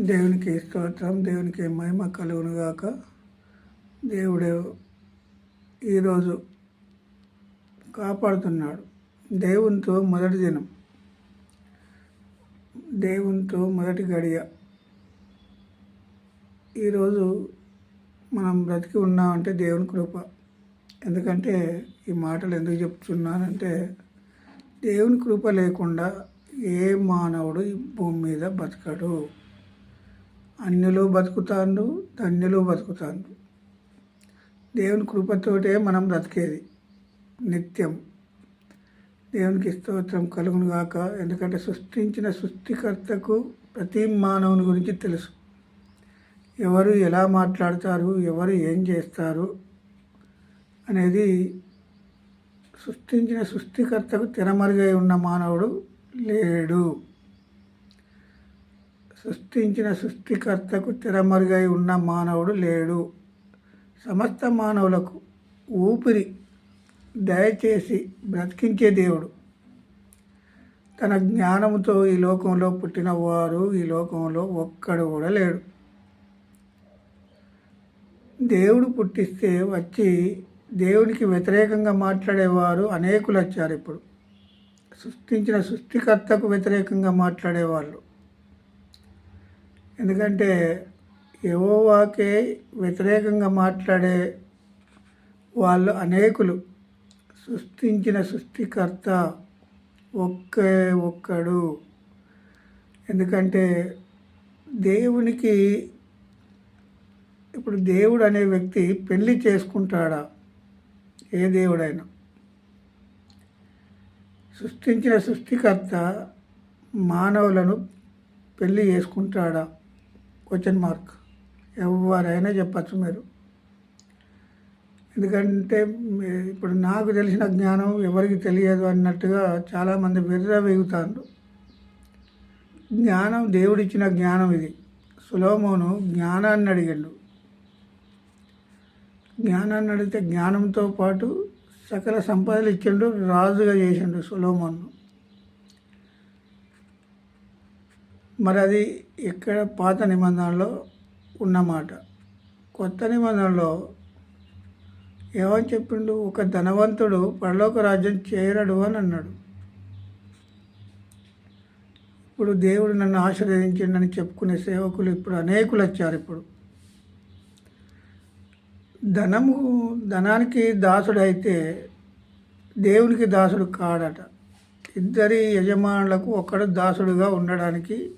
దేవునికి స్తోత్రం దేవునికి మహిమ కలుగును గాక దేవుడు ఈరోజు కాపాడుతున్నాడు. దేవునితో మొదటి దినం దేవునితో మొదటి గడియ. ఈరోజు మనం బ్రతికి ఉన్నామంటే దేవుని కృప. ఎందుకంటే ఈ మాటలు ఎందుకు చెప్తున్నానంటే దేవుని కృప లేకుండా ఏ మానవుడు ఈ భూమి మీద బతకడు. అన్యులు బతుకుతాండు ధన్యులు బతుకుతాండు దేవుని కృపతోటే మనం బ్రతికేది. నిత్యం. దేవునికి స్తోత్రం కలుగును గాక. ఎందుకంటే సృష్టించిన సృష్టికర్తకు ప్రతి మానవుని గురించి తెలుసు. ఎవరు ఎలా మాట్లాడతారు ఎవరు ఏం చేస్తారు అనేది సృష్టించిన సృష్టికర్తకు తెరమరుగై ఉన్న మానవుడు లేడు. సృష్టించిన సృష్టికర్తకు తెరమరుగై ఉన్న మానవుడు లేడు. సమస్త మానవులకు ఊపిరి దయచేసి బ్రతికించే దేవుడు. తన జ్ఞానంతో ఈ లోకంలో పుట్టిన వారు ఈ లోకంలో ఒక్కడు కూడా లేడు. దేవుడు పుట్టిస్తే వచ్చి దేవునికి వ్యతిరేకంగా మాట్లాడేవారు అనేకులు వచ్చారు ఇప్పుడు. సృష్టించిన సృష్టికర్తకు వ్యతిరేకంగా మాట్లాడేవాళ్ళు. ఎందుకంటే యెహోవాకే వ్యతిరేకంగా మాట్లాడే వాళ్ళు అనేకులు. సృష్టించిన సృష్టికర్త ఒక్కే ఒక్కడు. ఎందుకంటే దేవునికి ఇప్పుడు దేవుడు అనే వ్యక్తి పెళ్ళి చేసుకుంటాడా? ఏ దేవుడైనా. సృష్టించిన సృష్టికర్త మానవులను పెళ్ళి చేసుకుంటాడా? క్వశ్చన్ మార్క్ ఎవరైనా చెప్పచ్చు మీరు. ఎందుకంటే ఇప్పుడు నాకు తెలిసిన జ్ఞానం ఎవరికి తెలియదు అన్నట్టుగా చాలామంది విర్రవేగుతారు జ్ఞానం దేవుడిచ్చిన జ్ఞానం ఇది. సులోమోను జ్ఞానాన్ని అడిగాడు. జ్ఞానాన్ని అడిగితే జ్ఞానంతో పాటు సకల సంపదలు ఇచ్చిండు రాజుగా చేసిండు సులోమోను. మరి అది ఇక్కడ పాత నిబంధనలో ఉన్నమాట. కొత్త నిబంధనలో ఏమని చెప్పిండు? ఒక ధనవంతుడు పరలోక రాజ్యం చేరడు అని అన్నాడు. ఇప్పుడు దేవుడు నన్ను ఆశీర్వదించిండని చెప్పుకునే సేవకులు ఇప్పుడు అనేకులు వచ్చారు ఇప్పుడు. ధనము ధనానికి దాసుడు అయితే దేవునికి దాసుడు కాడట. ఇద్దరి యజమానులకు ఒకడు దాసుడుగా ఉండడానికి